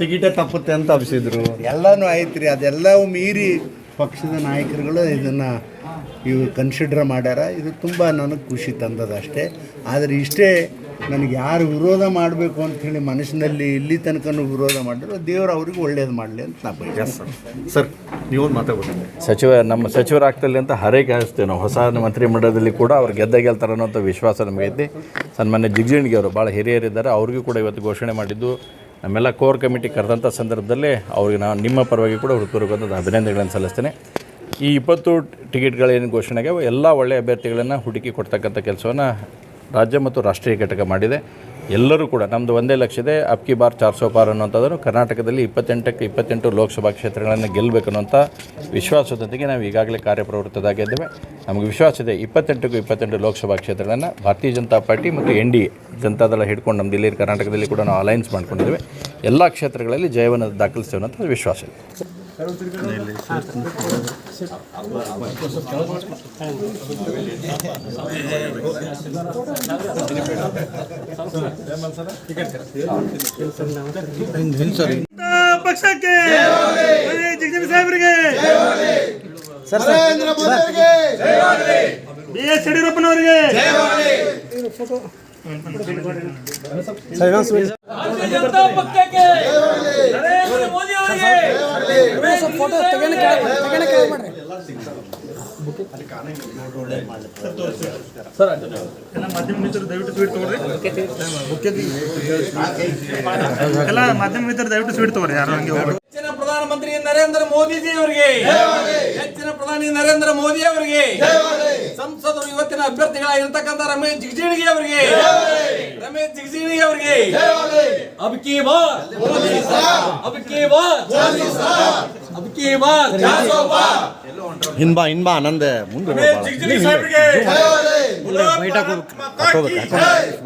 ಟಿಕೆಟೇ ತಪ್ಪುತ್ತೆ ಅಂತ ಅಭಿಸಿದ್ರು ಎಲ್ಲನೂ ಐತ್ರಿ ಅದೆಲ್ಲವೂ ಮೀರಿ ಪಕ್ಷದ ನಾಯಕರುಗಳು ಇದನ್ನು ಇವು ಕನ್ಸಿಡರ್ ಮಾಡ್ಯಾರ. ಇದು ತುಂಬ ನನಗೆ ಖುಷಿ ತಂದದ ಅಷ್ಟೇ. ಆದರೆ ಇಷ್ಟೇ ನನಗೆ ಯಾರು ವಿರೋಧ ಮಾಡಬೇಕು ಅಂತ ಹೇಳಿ ಮನಸ್ಸಿನಲ್ಲಿ ಇಲ್ಲಿ ತನಕನೂ ವಿರೋಧ ಮಾಡಿದ್ರು. ದೇವರು ಅವ್ರಿಗೆ ಒಳ್ಳೇದು ಮಾಡಲಿ ಅಂತ ನಾ ಬಯಸ್ ಸರ್ ಸರ್ ನೀವೊಂದು ಮಾತಾಡ್ಬೋದು ಸಚಿವ ನಮ್ಮ ಸಚಿವರಾಗ್ತಲ್ಲಿ ಅಂತ ಹರೇಕೆ ಹಾಯಿಸ್ತೇವೆ ನಾವು. ಹೊಸ ಮಂತ್ರಿಮಂಡಲದಲ್ಲಿ ಕೂಡ ಅವ್ರು ಗೆದ್ದ ಗೆಲ್ತಾರೆ ಅನ್ನೋಂಥ ವಿಶ್ವಾಸ ನಮಗೈತಿ ಸನ್ಮಾನ್ಯ ಜಿಗ್ಜಿಣಿಗೆ ಅವರು ಭಾಳ ಹಿರಿಯರಿದ್ದಾರೆ. ಅವ್ರಿಗೂ ಕೂಡ ಇವತ್ತು ಘೋಷಣೆ ಮಾಡಿದ್ದು ನಮ್ಮೆಲ್ಲ ಕೋರ್ ಕಮಿಟಿ ಕರೆದಂಥ ಸಂದರ್ಭದಲ್ಲಿ ಅವ್ರಿಗೆ ನಾನು ನಿಮ್ಮ ಪರವಾಗಿ ಕೂಡ ಹೃತ್ಪೂರ್ವಕವಾದ ಅಭಿನಂದನೆಗಳನ್ನು ಸಲ್ಲಿಸ್ತೇನೆ. ಈ ಇಪ್ಪತ್ತು ಟಿಕೆಟ್ಗಳೇನು ಘೋಷಣೆಗೆ ಎಲ್ಲ ಒಳ್ಳೆಯ ಅಭ್ಯರ್ಥಿಗಳನ್ನು ಹುಡುಕಿ ಕೊಡ್ತಕ್ಕಂಥ ಕೆಲಸವನ್ನು ರಾಜ್ಯ ಮತ್ತು ರಾಷ್ಟ್ರೀಯ ಘಟಕ ಮಾಡಿದೆ. ಎಲ್ಲರೂ ಕೂಡ ನಮ್ಮದು ಒಂದೇ ಲಕ್ಷ ಇದೆ ಅಬ್ಕಿ ಬಾರ್ ಚಾರ್ ಸೋ ಪಾರ್ ಅನ್ನೋಂಥದ್ದು ಕರ್ನಾಟಕದಲ್ಲಿ ಇಪ್ಪತ್ತೆಂಟಕ್ಕೆ ಇಪ್ಪತ್ತೆಂಟು ಲೋಕಸಭಾ ಕ್ಷೇತ್ರಗಳನ್ನು ಗೆಲ್ಲಬೇಕು ಅನ್ನೋಂಥ ವಿಶ್ವಾಸದೊಂದಿಗೆ ನಾವು ಈಗಾಗಲೇ ಕಾರ್ಯಪ್ರವೃತ್ತದಾಗಿದ್ದೇವೆ. ನಮಗೆ ವಿಶ್ವಾಸ ಇದೆ, ಇಪ್ಪತ್ತೆಂಟಕ್ಕೂ ಇಪ್ಪತ್ತೆಂಟು ಲೋಕಸಭಾ ಕ್ಷೇತ್ರಗಳನ್ನು ಭಾರತೀಯ ಜನತಾ ಪಾರ್ಟಿ ಮತ್ತು ಎನ್ ಡಿ ಎ ಜನತಾದಳ ಹಿಡ್ಕೊಂಡು ನಮ್ಮ ದಿಲ್ಲಿ ಕರ್ನಾಟಕದಲ್ಲಿ ಕೂಡ ನಾವು ಅಲೈನ್ಸ್ ಮಾಡ್ಕೊಂಡಿದ್ದೇವೆ. ಎಲ್ಲ ಕ್ಷೇತ್ರಗಳಲ್ಲಿ ಜಯವನ್ನು ದಾಖಲಿಸ್ತೇವೆ ಅನ್ನೋಂಥ ವಿಶ್ವಾಸ ಇದೆ. ಪಕ್ಷಕ್ಕೆ ಜಿಗಜಿಣಿ ಸಾಹೇಬರಿಗೆ. ಬಿ ಎಸ್ ಯಡಿಯೂರಪ್ಪನವರಿಗೆ ಜನತಾ ಪಕ್ಷಕ್ಕೆ ನರೇಂದ್ರ ಮೋದಿ ಅವರಿಗೆ. ಫೋಟೋ ಮಾಧ್ಯಮ ಮಿತ್ರರು ದಯವಿಟ್ಟು ಸ್ವೀಟ್ ತಗೋರಿ ಎಲ್ಲ ಮಾಧ್ಯಮ ಮಿತ್ರರು ದಯವಿಟ್ಟು ಸ್ವೀಟ್ ತಗೋರಿ ಯಾರು ಹಂಗೆ. ಹೆಚ್ಚಿನ ಪ್ರಧಾನಮಂತ್ರಿ ನರೇಂದ್ರ ಮೋದಿಜಿ ಅವರಿಗೆ ಹೆಚ್ಚಿನ ಪ್ರಧಾನಿ ನರೇಂದ್ರ ಮೋದಿ ಅವರಿಗೆ ಸಂಸದರು ಇವತ್ತಿನ ಅಭ್ಯರ್ಥಿಗಳಾಗಿರ್ತಕ್ಕಂಥ ರಮೇಶ್ ಜಿಗಜಿಣಗಿ ಅವರಿಗೆ ರಮೇಶ್ ಜಿಗಜಿಣಗಿ ಅವರಿಗೆ. ಅಬ್ಕಿ ಬಾರ್ ಅಬ್ಕಿ ಬಾರ್ ಅಬ್ಕಿ ಬಾರ್ ಇನ್ಬಾ ಇನ್ಬಾ ಆನಂದ ಮುಂದೆ ರಮೇಶ್ ಜಿಗಜಿಣಗಿ ಸಾಹೇಬ್ರಿಗೆ.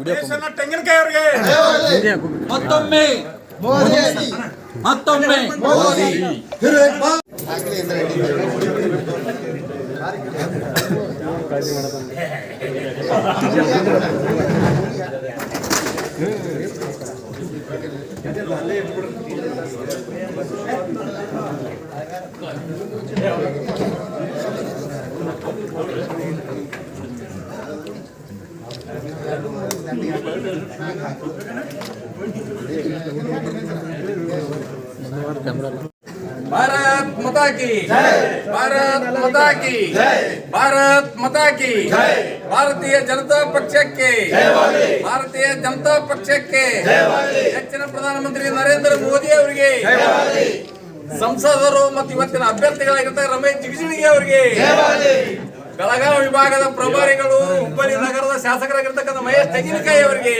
ದೇಶನ ತೆಂಗಿನಕಾಯಿ ಅವರಿಗೆ. ಮತ್ತೊಮ್ಮೆ. ಮತ್ತೊಮ್ಮೆ. भारत मता की। भारत मता की। भारत मता की। ಭಾರತೀಯ ಜನತಾ ಪಕ್ಷಕ್ಕೆ. ಭಾರತೀಯ ಜನತಾ ಪಕ್ಷಕ್ಕೆ. ಹೆಚ್ಚಿನ ಪ್ರಧಾನಮಂತ್ರಿ ನರೇಂದ್ರ ಮೋದಿ ಅವರಿಗೆ. ಸಂಸದರು ಮತ್ತು ಇವತ್ತಿನ ಅಭ್ಯರ್ಥಿಗಳಾಗಿರ್ತಾರೆ ರಮೇಶ್ ಜಿಗಜಿಣಗಿ ಅವರಿಗೆ. ಬೆಳಗಾವಿ ವಿಭಾಗದ ಪ್ರಭಾರಿಗಳು, ಹುಬ್ಬಳ್ಳಿ ನಗರದ ಶಾಸಕರಾಗಿರ್ತಕ್ಕಂಥ ಮಹೇಶ್ ತೆಂಗಿನಕಾಯಿ ಅವರಿಗೆ.